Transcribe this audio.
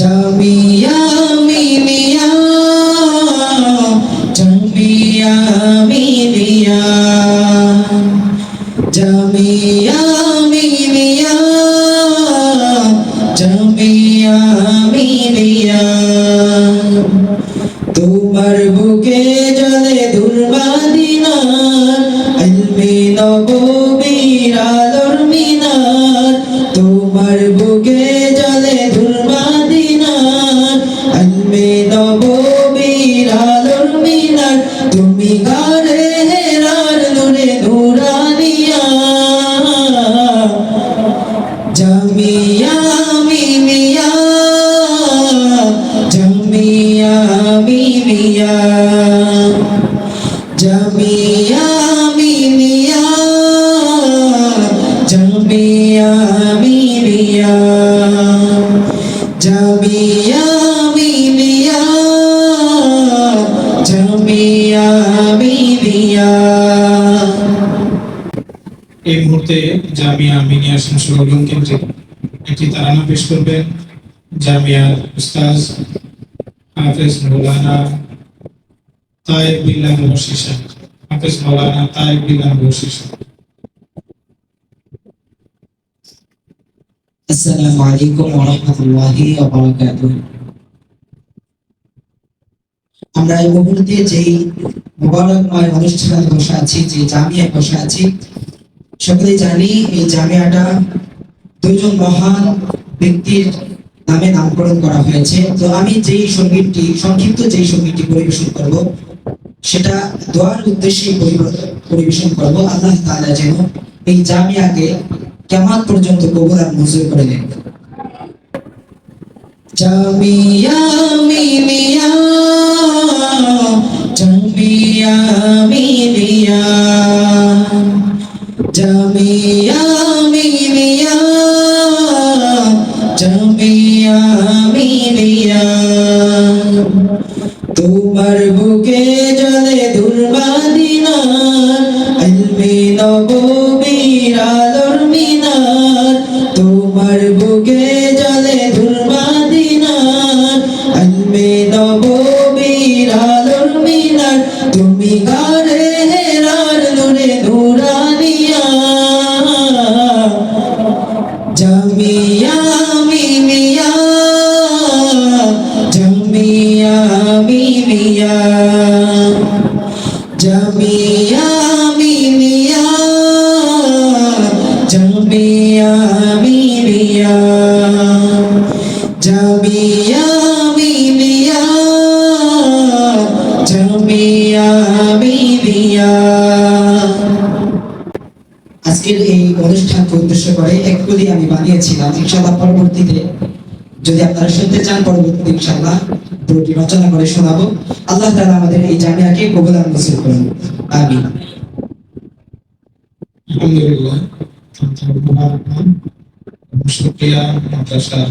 জামিয়া মিলিয়া জামিয়া মিলিয়া জামিয়া মিলিয়া জামিয়া মিলিয়া। তোমার বুকে জলে দুর্বাদিনা আলমে নববীর আলোর মিনার। জামিয়া মিলিয়া জামিয়া মিলিয়া জামিয়া মিলিয়া জামিয়া মিলিয়া এই মুহূর্তে জামিয়া মিনিয়া সংশোধন কেন্দ্রে একটি তারানা পেশ করবেন। জামিয়ার উস্তাজ হাফেজ মৌলানা তায়েব বিল্লাহ বশির সাহেব হাফেজ মৌলানা তায়েব বিল্লাহ বশির সাহেব আলাইকুম ওয়া রাহমাতুল্লাহি ওয়া বারাকাতুহু। আমরা এই মুহূর্তে যেই মোবারকময় অনুষ্ঠানে বসে আছি, যে জামিয়া বসে আছি, সকলেই জানি এই জামিয়াটা দুজন মহান ব্যক্তির নামে নামকরণ করা হয়েছে। তো আমি যেই সঙ্গীতটি, সংক্ষিপ্ত যেই সঙ্গীতটি পরিবেশন করব সেটা দোয়ার উদ্দেশ্যে পরিবেশন করব। আল্লাহ তাআলা যেন এই জামিয়াকে কেমন পর্যন্ত কবুল আর মঞ্জুর করে মিলিয়া। তোমার বুকে মিলিয়া জামিয়া মিলিয়া জামিয়া মিলিয়া জামিয়া মিলিয়া জামিয়া মিলিয়া। আজকের এই অনুষ্ঠানকে উদ্দেশ্য করে এক কলি আমি বানিয়েছিলাম, ইনশাআল্লাহ পরবর্তীতে যদি আপনারা শুনতে চান পরবর্তীতে ইনশাআল্লাহ পুরোটি রচনা করে শোনাবো। আল্লাহ তাআলা আমাদের এই জামিয়াকে কবুল আর মঞ্জুর করুন। আমিন। আলহামদুলিল্লাহ শুক্রিয়া মাদ্রাসার